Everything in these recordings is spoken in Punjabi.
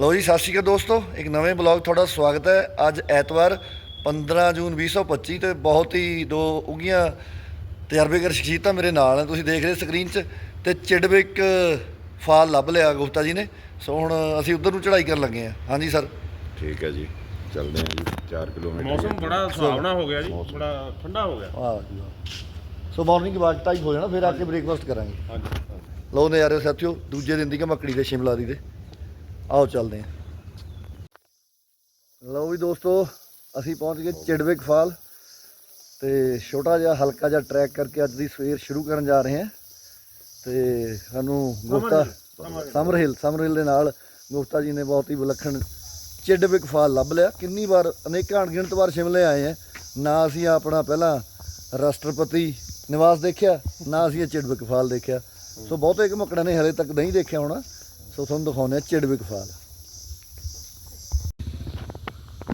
ਲਓ ਜੀ ਸਤਿ ਸ਼੍ਰੀ ਅਕਾਲ ਦੋਸਤੋ ਇੱਕ ਨਵੇਂ ਬਲੌਗ ਤੁਹਾਡਾ ਸਵਾਗਤ ਹੈ। ਅੱਜ ਐਤਵਾਰ 15 ਜੂਨ 2025 ਤੇ ਬਹੁਤ ਹੀ ਦੋ ਉਗੀਆਂ ਤਜਰਬੇਕਾਰ ਸ਼ਖਸੀਅਤਾਂ ਮੇਰੇ ਨਾਲ ਨੇ। ਤੁਸੀਂ ਦੇਖ ਰਹੇ ਸਕਰੀਨ 'ਚ ਤੇ ਚਿੜਵਿਕ ਫਾਲ ਲੱਭ ਲਿਆ ਗੁਪਤਾ ਜੀ ਨੇ। ਸੋ ਹੁਣ ਅਸੀਂ ਉਧਰ ਨੂੰ ਚੜ੍ਹਾਈ ਕਰਨ ਲੱਗੇ ਹਾਂ। ਹਾਂਜੀ ਸਰ। ਠੀਕ ਹੈ ਜੀ। ਚੱਲਦੇ ਹਾਂ ਜੀ। 4 ਕਿਲੋਮੀਟਰ ਮੌਸਮ ਬੜਾ ਸੁਹਾਵਣਾ ਹੋ ਗਿਆ ਜੀ। ਬੜਾ ਠੰਡਾ ਹੋ ਗਿਆ। ਵਾਹ ਜੀ ਵਾਹ। ਸੋ ਮਾਰਨਿੰਗ ਵਾਕ ਟਾਈਮ ਹੋ ਜਾਣਾ ਫਿਰ ਆ ਕੇ ਬ੍ਰੇਕਫਾਸਟ ਕਰਾਂਗੇ। ਹਾਂਜੀ। ਲਓ ਨਜ਼ਾਰੇ ਸਾਥੀਓ ਦੂਜੇ ਦਿਨ ਦੀ ਮੱਕੜੀ ਦੇ ਸ਼ਿਮਲਾ ਦੀ ਦੇ। ਆਓ ਚੱਲਦੇ ਹਾਂ। ਲਓ ਵੀ ਦੋਸਤੋ ਅਸੀਂ ਪਹੁੰਚ ਗਏ ਚਿੜਵਿਕ ਫਾਲ ਤੇ ਛੋਟਾ ਜਿਹਾ ਹਲਕਾ ਜਿਹਾ ਟਰੈਕ ਕਰਕੇ ਅੱਜ ਦੀ ਸਵੇਰ ਸ਼ੁਰੂ ਕਰਨ ਜਾ ਰਹੇ ਹਾਂ। ਤੇ ਸਾਨੂੰ Gupta Summer Hill Summer Hill ਦੇ ਨਾਲ ਗੁਪਤਾ ਜੀ ਨੇ ਬਹੁਤ ਹੀ ਵਿਲੱਖਣ ਚਿੜਵਿਕ ਫਾਲ ਲੱਭ ਲਿਆ। ਕਿੰਨੀ ਵਾਰ ਅਨੇਕਾਂ ਅਣਗਿਣਤ ਵਾਰ ਸ਼ਿਮਲੇ ਆਏ ਆ ਨਾ ਅਸੀਂ ਆਪਣਾ ਪਹਿਲਾਂ ਰਾਸ਼ਟਰਪਤੀ ਨਿਵਾਸ ਦੇਖਿਆ ਨਾ ਅਸੀਂ ਇਹ ਚਿੜਵਿਕ ਫਾਲ ਦੇਖਿਆ। ਸੋ ਬਹੁਤੇ ਘਮਕੜਾਂ ਨੇ ਹਲੇ ਤੱਕ ਨਹੀਂ ਦੇਖਿਆ ਹੋਣਾ। ਸੋ ਤੁਹਾਨੂੰ ਦਿਖਾਉਂਦੇ ਆ ਚਿੜਵਿਕ ਫਾਲ।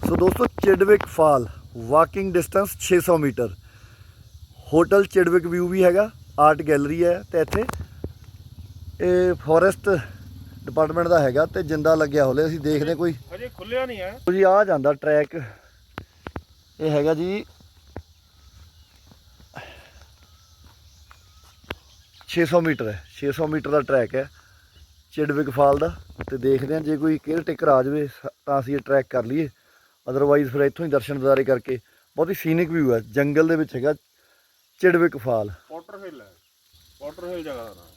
ਸੋ ਦੋਸਤੋ Chadwick Fall walking distance 600 metre. Hotel Chadwick view ਵੀ ਹੈਗਾ ਆਰਟ ਗੈਲਰੀ ਹੈ ਤੇ ਇੱਥੇ। ਇਹ ਫੋਰੈਸਟ ਡਿਪਾਰਟਮੈਂਟ ਦਾ ਹੈਗਾ ਤੇ ਜਿੰਦਾ ਲੱਗਿਆ ਹੋਲੇ ਅਸੀਂ ਦੇਖਦੇ ਕੋਈ। ਅਜੇ ਖੁੱਲਿਆ ਨਹੀਂ ਹੈ। ਜੀ ਆ ਜਾਂਦਾ ਟਰੈਕ ਇਹ ਹੈਗਾ ਜੀ 600 ਮੀਟਰ ਹੈ 600 ਮੀਟਰ ਦਾ ਟਰੈਕ ਹੈ। ਚਿੜਵਿਕ ਫਾਲ ਦਾ ਤੇ ਦੇਖਦੇ ਹਾਂ ਜੇ ਕੋਈ ਕੇਅਰ ਟੇਕਰ ਆ ਜਾਵੇ ਤਾਂ ਅਸੀਂ ਇਹ ਟਰੈਕ ਕਰ ਲਈਏ। ਅਦਰਵਾਈਜ਼ ਫਿਰ ਇੱਥੋਂ ਹੀ ਦਰਸ਼ਨ ਦਿਦਾਰੇ ਕਰਕੇ ਬਹੁਤ ਹੀ ਸੀਨਿਕ ਵਿਊ ਹੈ। ਜੰਗਲ ਦੇ ਵਿੱਚ ਹੈਗਾ ਚਿੜਵਿਕ ਫਾਲ। ਪੋਟਰ ਹਿੱਲ ਹੈ। ਪੋਟਰ ਹਿੱਲ ਜਗ੍ਹਾ ਦਾ ਨਾਮ।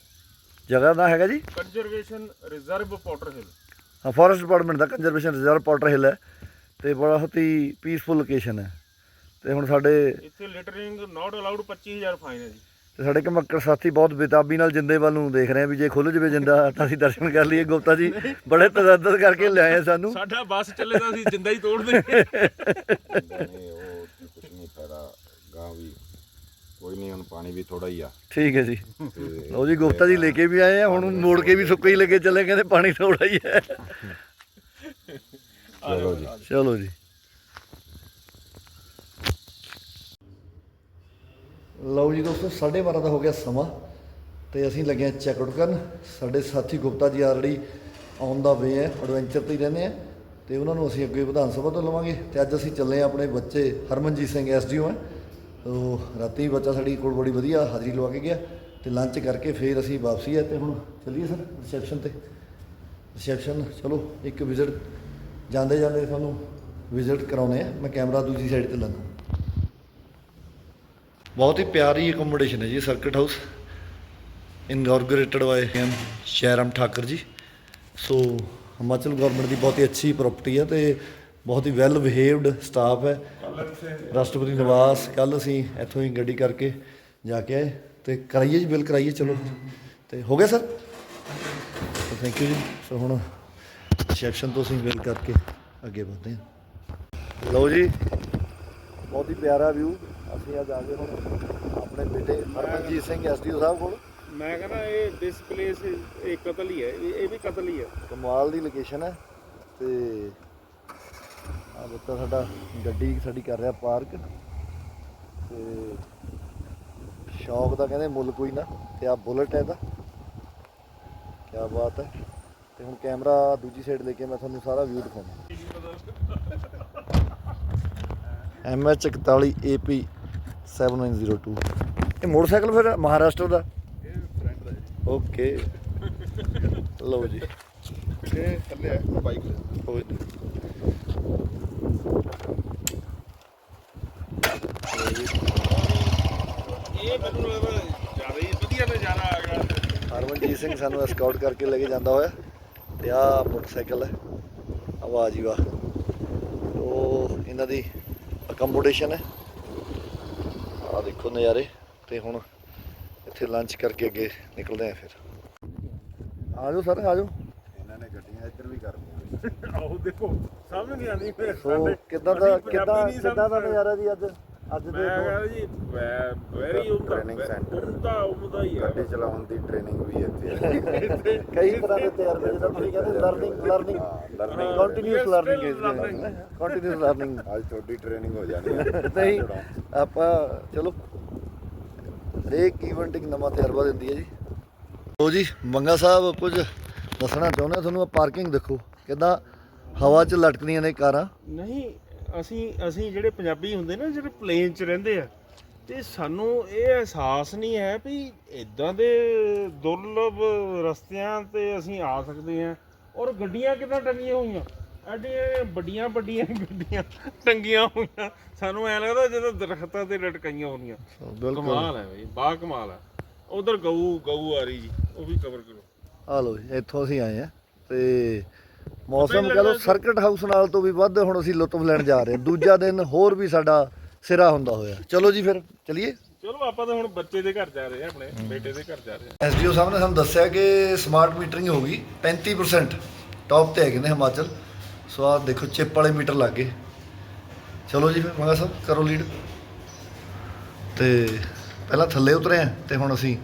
ਜਗ੍ਹਾ ਦਾ ਹੈਗਾ ਜੀ? ਕੰਜ਼ਰਵੇਸ਼ਨ ਰਿਜ਼ਰਵ ਪੋਟਰ ਹਿੱਲ ਹਾਂ ਫੋਰੈਸਟ ਡਿਪਾਰਟਮੈਂਟ ਦਾ ਕੰਜ਼ਰਵੇਸ਼ਨ ਰਿਜ਼ਰਵ ਪਾਰਟਰ ਹਿੱਲ ਹੈ ਤੇ ਬਹੁਤ ਹੀ ਪੀਸਫੁਲ ਲੋਕੇਸ਼ਨ ਹੈ। ਤੇ ਹੁਣ ਸਾਡੇ ਇੱਥੇ ਲਿਟਰਿੰਗ ਨਾਟ ਅਲਾਉਡ 25000 ਫਾਈਨ ਹੈ ਜੀ। ਤੇ ਸਾਡੇ ਕਮੱਕੜ ਸਾਥੀ ਬਹੁਤ ਬੇਤਾਬੀ ਨਾਲ ਜਿੰਦੇ ਵੱਲ ਨੂੰ ਦੇਖ ਰਹੇ ਆ ਵੀ ਜੇ ਖੁੱਲ ਜਵੇ ਜਿੰਦਾ ਤਾਂ ਅਸੀਂ ਦਰਸ਼ਨ ਕਰ ਲਈਏ। ਗੁਪਤਾ ਜੀ ਬੜੇ ਤਜੱਦਦ ਕਰਕੇ ਲਿਆਏ ਆ ਸਾਨੂੰ। ਸਾਡਾ ਬੱਸ ਚੱਲੇ ਤਾਂ ਅਸੀਂ ਜਿੰਦਾ ਹੀ ਤੋੜ ਦੇ ਨਹੀਂ ਉਹ ਕੁਝ ਨਹੀਂ ਫਾਇਦਾ ਗਾਂ ਵੀ ਕੋਈ ਨਹੀਂ ਹੁਣ ਪਾਣੀ ਵੀ ਥੋੜਾ ਹੀ ਆ। ਠੀਕ ਹੈ ਜੀ। ਲਓ ਜੀ ਗੁਪਤਾ ਜੀ ਲੈ ਕੇ ਵੀ ਆਏ ਆ ਹੁਣ ਮੋੜ ਕੇ ਵੀ ਸੁੱਕੇ ਹੀ ਲੈ ਕੇ ਚੱਲੇ ਕਹਿੰਦੇ ਪਾਣੀ ਥੋੜਾ ਹੀ ਹੈ। ਚਲੋ ਜੀ ਚਲੋ ਜੀ। ਲਓ ਜੀ ਦੋਸਤੋ 12:30 ਦਾ ਹੋ ਗਿਆ ਸਮਾਂ ਤੇ ਅਸੀਂ ਲੱਗੇ ਹਾਂ ਚੈੱਕ ਆਊਟ ਕਰਨ। ਸਾਡੇ ਸਾਥੀ Gupta ji already on the ਵੇ ਹੈ ਐਡਵੈਂਚਰ ਤੇ ਹੀ ਰਹਿੰਦੇ ਆ ਤੇ ਉਹਨਾਂ ਨੂੰ ਅਸੀਂ ਅੱਗੇ ਵਿਧਾਨ ਸਭਾ ਤੋਂ ਲਵਾਂਗੇ ਤੇ ਅੱਜ ਅਸੀਂ ਚੱਲੇ ਹਾਂ ਆਪਣੇ ਬੱਚੇ ਹਰਮਨਜੀਤ ਸਿੰਘ ਐਸਡੀਓ ਹੈ। ਤੋ ਰਾਤੀ ਬੱਚਾ ਸਾਡੀ ਕੋਲ ਬੜੀ ਵਧੀਆ ਹਾਜ਼ਰੀ ਲਵਾ ਕੇ ਗਿਆ ਤੇ ਲੰਚ ਕਰਕੇ ਫੇਰ ਅਸੀਂ ਵਾਪਸੀ ਹੈ ਤੇ ਹੁਣ ਚੱਲੀਏ ਸਰ ਰਿਸੈਪਸ਼ਨ ਤੇ। ਰਿਸੈਪਸ਼ਨ ਚਲੋ, ਇੱਕ ਵਿਜ਼ਿਟ ਜਾਂਦੇ ਜਾਂਦੇ ਤੁਹਾਨੂੰ ਵਿਜ਼ਿਟ ਕਰਾਉਨੇ ਆ ਮੈਂ ਕੈਮਰਾ ਦੂਜੀ ਸਾਈਡ ਤੇ ਲਾਣਾ ਬਹੁਤ ਹੀ ਪਿਆਰੀ ਅਕੋਮੋਡੇਸ਼ਨ ਹੈ ਜੀ circuit house inaugurated by M Jairam Thakur ji. So Himachal government ਦੀ ਬਹੁਤ ਹੀ ਅੱਛੀ ਪ੍ਰਾਪਰਟੀ ਹੈ ਤੇ ਬਹੁਤ ਹੀ ਵੈਲ ਬਿਹੇਵਡ ਸਟਾਫ ਹੈ। ਰਾਸ਼ਟਰਪਤੀ ਨਿਵਾਸ ਕੱਲ ਅਸੀਂ ਇੱਥੋਂ ਹੀ ਗੱਡੀ ਕਰਕੇ ਜਾ ਕੇ ਆਏ। ਤੇ ਕਰਾਈਏ ਜੀ ਬਿੱਲ ਕਰਾਈਏ ਚਲੋ। ਤੇ ਹੋ ਗਿਆ ਸਰ ਥੈਂਕ ਯੂ ਜੀ। ਸੋ ਹੁਣ ਰਿਸੈਪਸ਼ਨ ਤੋਂ ਅਸੀਂ ਬਿੱਲ ਕਰਕੇ ਅੱਗੇ ਵਧਦੇ ਹਾਂ। ਲਓ ਜੀ ਬਹੁਤ ਹੀ ਪਿਆਰਾ ਵਿਊ ਅਸੀਂ ਅੱਜ ਆ ਗਏ ਹੁਣ ਆਪਣੇ ਬੇਟੇ ਹਰਮਨਜੀਤ ਸਿੰਘ ਐਸਡੀਓ ਸਾਹਿਬ ਕੋਲ। ਮੈਂ ਕਹਿੰਦਾ ਇਹ ਦਿਸ ਪਲੇਸ ਇਹ ਕਤਲ ਹੀ ਹੈ ਇਹ ਇਹ ਵੀ ਕਤਲ ਹੀ ਹੈ। ਕਮਾਲ ਦੀ ਲੋਕੇਸ਼ਨ ਹੈ ਤੇ ਆ ਬੱਤਾ ਸਾਡਾ ਗੱਡੀ ਸਾਡੀ ਕਰ ਰਿਹਾ ਪਾਰਕ। ਤੇ ਸ਼ੌਕ ਦਾ ਕਹਿੰਦੇ ਮੁੱਲ ਕੋਈ ਨਾ ਤੇ ਆ ਬੁਲਟ ਹੈ ਇਹਦਾ। ਕੀ ਬਾਤ ਹੈ। ਤੇ ਹੁਣ ਕੈਮਰਾ ਦੂਜੀ ਸਾਈਡ ਲੈ ਕੇ ਮੈਂ ਤੁਹਾਨੂੰ ਸਾਰਾ ਵਿਊ ਦਿਖਾਉਂਦਾ। MH 41 AP 7902 ਇਹ ਮੋਟਰਸਾਈਕਲ ਫਿਰ ਮਹਾਰਾਸ਼ਟਰ ਦਾ? ਓਕੇ। ਲਓ ਜੀ। ਇਹ ਥੱਲੇ ਆ ਬਾਈਕ ਨੀ। ਇਹ ਮੈਨੂੰ ਲੱਗਦਾ ਜ਼ਿਆਦਾ ਹੀ ਵਧੀਆ ਨਜ਼ਾਰਾ ਆ ਗਿਆ। ਹਰਮਨਜੀਤ ਸਿੰਘ ਸਾਨੂੰ ਐਸਕਾਊਟ ਕਰਕੇ ਲੈ ਕੇ ਜਾਂਦਾ ਹੋਇਆ। ਤੇ ਆਹ ਮੋਟਰਸਾਈਕਲ ਹੈ। ਆਹ ਵਾਹ ਜੀ ਵਾਹ। ਉਹ ਇਹਨਾਂ ਦੀ ਅਕਮੋਡੇਸ਼ਨ ਹੈ। ਆਹ ਦੇਖੋ ਨਜ਼ਾਰੇ ਤੇ ਹੁਣ ਇੱਥੇ ਲੰਚ ਕਰਕੇ ਅੱਗੇ ਨਿਕਲਦੇ ਆ ਫਿਰ। ਆ ਜਾਓ ਸਰ ਆ ਜਾਓ ਇਹਨਾਂ ਨੇ ਗੱਡੀਆਂ ਇੱਧਰ ਵੀ ਕਰ ਦਿੱਤੀਆਂ। ਆਹੋ ਦੇਖੋ ਸਮਝ ਨਹੀਂ ਆਉਂਦੀ ਫਿਰ। ਸੋ ਕਿੱਦਾਂ ਦਾ ਕਿੱਦਾਂ ਕਿੱਦਾਂ ਦਾ ਨਜ਼ਾਰਾ ਜੀ ਅੱਜ? ਅੱਜ ਦੇ ਮੈਂ ਕਹਿੰਦਾ ਜੀ ਵੈਰੀ ਉਮਦਾ Training center। ਉਮਦਾ ਉਮਦਾ ਹੀ ਹੈ ਗੱਡੀ ਚਲਾਉਣ ਦੀ ਟ੍ਰੇਨਿੰਗ ਵੀ ਇੱਥੇ ਹੈ ਕਈ ਤਰ੍ਹਾਂ ਦੇ ਤਜਰਬੇ ਜਿੱਦਾਂ ਤੁਸੀਂ ਕਹਿੰਦੇ learning learning learning continuous learning ਹੈ learning. ਕੰਟੀਨਿਊਸ ਲਰਨਿੰਗ ਅੱਜ ਤੁਹਾਡੀ ਟ੍ਰੇਨਿੰਗ ਹੋ ਜਾਣੀ ਹੈ ਨਹੀਂ ਆਪਾਂ ਚਲੋ। ਹਰੇਕ ਇਵੈਂਟ ਇੱਕ ਨਵਾਂ ਤਜਰਬਾ ਦਿੰਦੀ ਹੈ ਜੀ। ਲੋ ਜੀ ਮੰਗਾ ਸਾਹਿਬ ਕੁਝ ਦੱਸਣਾ ਚਾਹੁੰਦੇ ਤੁਹਾਨੂੰ ਪਾਰਕਿੰਗ ਦੇਖੋ। ਕਿੱਦਾਂ ਹਵਾ 'ਚ ਲਟਕਦੀਆਂ ਨੇ ਕਾਰਾਂ? ਨਹੀਂ ਅਸੀਂ ਅਸੀਂ ਜਿਹੜੇ ਪੰਜਾਬੀ ਹੁੰਦੇ ਨਾ ਜਿਹੜੇ ਪਲੇਨ 'ਚ ਰਹਿੰਦੇ ਆ ਤੇ ਸਾਨੂੰ ਇਹ ਅਹਿਸਾਸ ਨਹੀਂ ਹੈ ਵੀ ਇਦਾਂ ਦੇ ਦੁਰਲਭ ਰਸਤਿਆਂ ਤੇ ਅਸੀਂ ਆ ਸਕਦੇ ਹਾਂ ਔਰ ਗੱਡੀਆਂ ਕਿੱਦਾਂ ਟੰਗੀਆਂ ਹੋਈਆਂ? ਐਡੀਆਂ ਵੱਡੀਆਂ ਵੱਡੀਆਂ ਗੱਡੀਆਂ ਟੰਗੀਆਂ ਹੋਈਆਂ। ਸਾਨੂੰ ਐ ਲੱਗਦਾ ਜਿਵੇਂ ਦਰਖਤਾਂ ਤੇ ਲਟਕਾਈਆਂ ਹੋਣੀਆਂ। ਕਮਾਲ ਹੈ ਬਈ ਬਾ ਕਮਾਲ ਹੈ। ਉਧਰ ਗਊ ਗਊ ਆ ਰਹੀ ਜੀ ਉਹ ਵੀ ਕਵਰ ਕਰੋ। ਆ ਲੋ ਇੱਥੋਂ ਅਸੀਂ ਆਏ ਆ ਤੇ ਮੌਸਮ ਕਹ ਲੋ ਸਰਕਟ ਹਾਊਸ ਨਾਲ ਤੋਂ ਵੀ ਵੱਧ ਹੁਣ ਅਸੀਂ ਲੁਤਫ ਲੈਣ ਜਾ ਰਹੇ ਹਾਂ। ਦੂਜਾ ਦਿਨ ਹੋਰ ਵੀ ਸਾਡਾ ਸਿਰਾ ਹੁੰਦਾ ਹੋਇਆ। ਚਲੋ ਜੀ ਫਿਰ ਚਲਿਏ? ਚਲੋ ਆਪਾਂ ਤਾਂ ਹੁਣ ਬੱਚੇ ਦੇ ਘਰ ਜਾ ਰਹੇ ਹਾਂ ਆਪਣੇ ਬੇਟੇ ਦੇ ਘਰ ਜਾ ਰਹੇ ਹਾਂ। ਐਸਡੀਓ ਸਾਹਿਬ ਨੇ ਸਾਨੂੰ ਦੱਸਿਆ ਕਿ ਸਮਾਰਟ ਮੀਟਰਿੰਗ ਹੋ ਗਈ 35% ਟੌਪ ਤੇ ਹੈਗੇ ਨੇ ਹਿਮਾਚਲ। ਸੋ ਆਹ ਦੇਖੋ ਚਿਪ ਵਾਲੇ ਮੀਟਰ ਲੱਗ ਗਏ। ਚਲੋ ਜੀ ਫਿਰ ਮੰਗਾ ਸਾਹਿਬ ਕਰੋ ਲੀਡ ਤੇ ਪਹਿਲਾਂ ਥੱਲੇ ਉਤਰੇ ਆ ਤੇ ਹੁਣ ਅਸੀਂ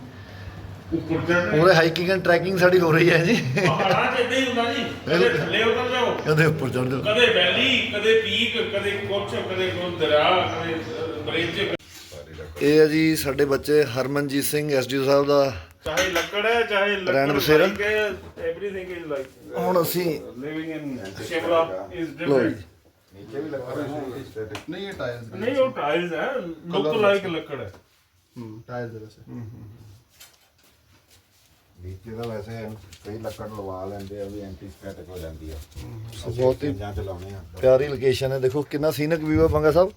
ਉੱਪਰ ਚੜ੍ਹਨਾ ਪੂਰੇ ਹਾਈਕਿੰਗ ਐਂਡ ਟਰੈਕਿੰਗ ਸਾਡੀ ਹੋ ਰਹੀ ਹੈ ਜੀ। ਪਹਾੜਾਂ 'ਚ ਏਦਾਂ ਹੀ ਹੁੰਦਾ ਜੀ। ਕਦੇ ਥੱਲੇ ਉਤਰ ਜਾਓ। ਕਦੇ ਉੱਪਰ ਚੜ੍ਹ ਜਾਓ। ਕਦੇ ਵੈਲੀ ਕਦੇ ਪੀਕ ਕਦੇ ਕੁਛ ਕਦੇ ਕੋਈ ਦਰਿਆ ਕਦੇ ਬ੍ਰਿਜ। ਇਹ ਹੈ ਜੀ ਸਾਡੇ ਬੱਚੇ ਹਰਮਨਜੀਤ ਸਿੰਘ ਐਸਡੀਓ ਸਾਹਿਬ ਦਾ। ਚਾਹੇ ਲੱਕੜ ਹੈ ਚਾਹੇ ਰਹਿਣ ਬਸੇਰਾ। ਐਵਰੀਥਿੰਗ ਇਜ਼ ਲਾਈਕ ਹੁਣ ਅਸੀਂ living in Shimla is different ਨੀਚੇ ਵੀ ਲੱਕੜ ਹੈ ਨਹੀਂ ਇਹ ਟਾਇਰਸ ਨਹੀਂ ਉਹ ਟਾਇਲਸ ਹੈ। ਲੁੱਕ ਲਾਈਕ ਲੱਕੜ ਹੈ। ਹੂੰ ਟਾਇਰਸ ਦੇ ਵੈਸੇ। ਨੀਚੇ ਦਾ ਵੈਸੇ ਕਈ ਲੱਕੜ ਲਵਾ ਲੈਂਦੇ ਆ ਵੀ ਐਂਟੀ ਸਟੈਟਿਕ ਹੋ ਜਾਂਦੀ ਆ। ਬਹੁਤ ਹੀ ਜਾਂ ਚਲਾਉਣੇ ਆ। ਪਿਆਰੀ ਲੋਕੇਸ਼ਨ ਹੈ। ਦੇਖੋ ਕਿੰਨਾ ਸੀਨਕ ਵਿਊ ਹੈ ਬੰਗਾ ਸਾਹਿਬ।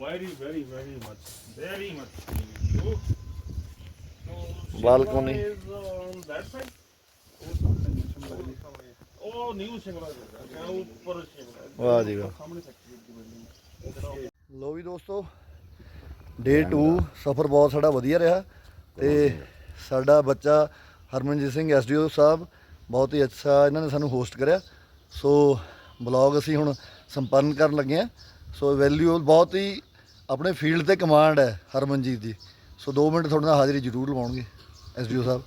Very very very much very much Balcony. ਉਹ ਨਿਊ ਸ਼ਿਮਲਾ ਜਿਹੜਾ ਉਹ ਉੱਪਰ ਸ਼ਿਮਲਾ ਵਾਹ ਜੀ ਵਾਹ। ਲੋ ਵੀ ਦੋਸਤੋ ਡੇ 2 ਸਫ਼ਰ ਬਹੁਤ ਸਾਡਾ ਵਧੀਆ ਰਿਹਾ ਤੇ ਸਾਡਾ ਬੱਚਾ ਹਰਮਨਜੀਤ ਸਿੰਘ ਐਸਡੀਓ ਸਾਹਿਬ ਬਹੁਤ ਹੀ ਅੱਛਾ ਇਹਨਾਂ ਨੇ ਸਾਨੂੰ ਹੋਸਟ ਕਰਿਆ। ਸੋ ਬਲੌਗ ਅਸੀਂ ਹੁਣ ਸੰਪੰਨ ਕਰਨ ਲੱਗੇ ਆ ਸੋ ਵੈਲਿਊ ਬਹੁਤ ਹੀ ਆਪਣੇ ਫੀਲਡ ਤੇ ਕਮਾਂਡ ਹੈ ਹਰਮਨਜੀਤ ਦੀ। ਸੋ 2 ਮਿੰਟ ਤੁਹਾਡੇ ਨਾਲ ਹਾਜ਼ਰੀ ਜ਼ਰੂਰ ਲਵਾਉਣਗੇ ਐਸਡੀਓ ਸਾਹਿਬ।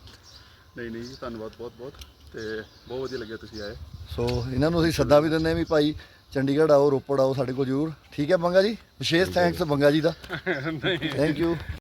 ਨਹੀਂ ਨਹੀਂ ਧੰਨਵਾਦ ਬਹੁਤ ਬਹੁਤ ਤੇ ਬਹੁਤ ਵਧੀਆ ਲੱਗਿਆ ਤੁਸੀਂ ਆਏ। ਸੋ ਇਹਨਾਂ ਨੂੰ ਅਸੀਂ ਸੱਦਾ ਵੀ ਦਿੰਦੇ ਹਾਂ ਵੀ ਭਾਈ ਚੰਡੀਗੜ੍ਹ ਆਓ ਰੋਪੜ ਆਓ ਸਾਡੇ ਕੋਲ ਜ਼ਰੂਰ। ਠੀਕ ਹੈ ਬੰਗਾ ਜੀ? ਵਿਸ਼ੇਸ਼ ਥੈਂਕਸ ਬੰਗਾ ਜੀ ਦਾ। Thank you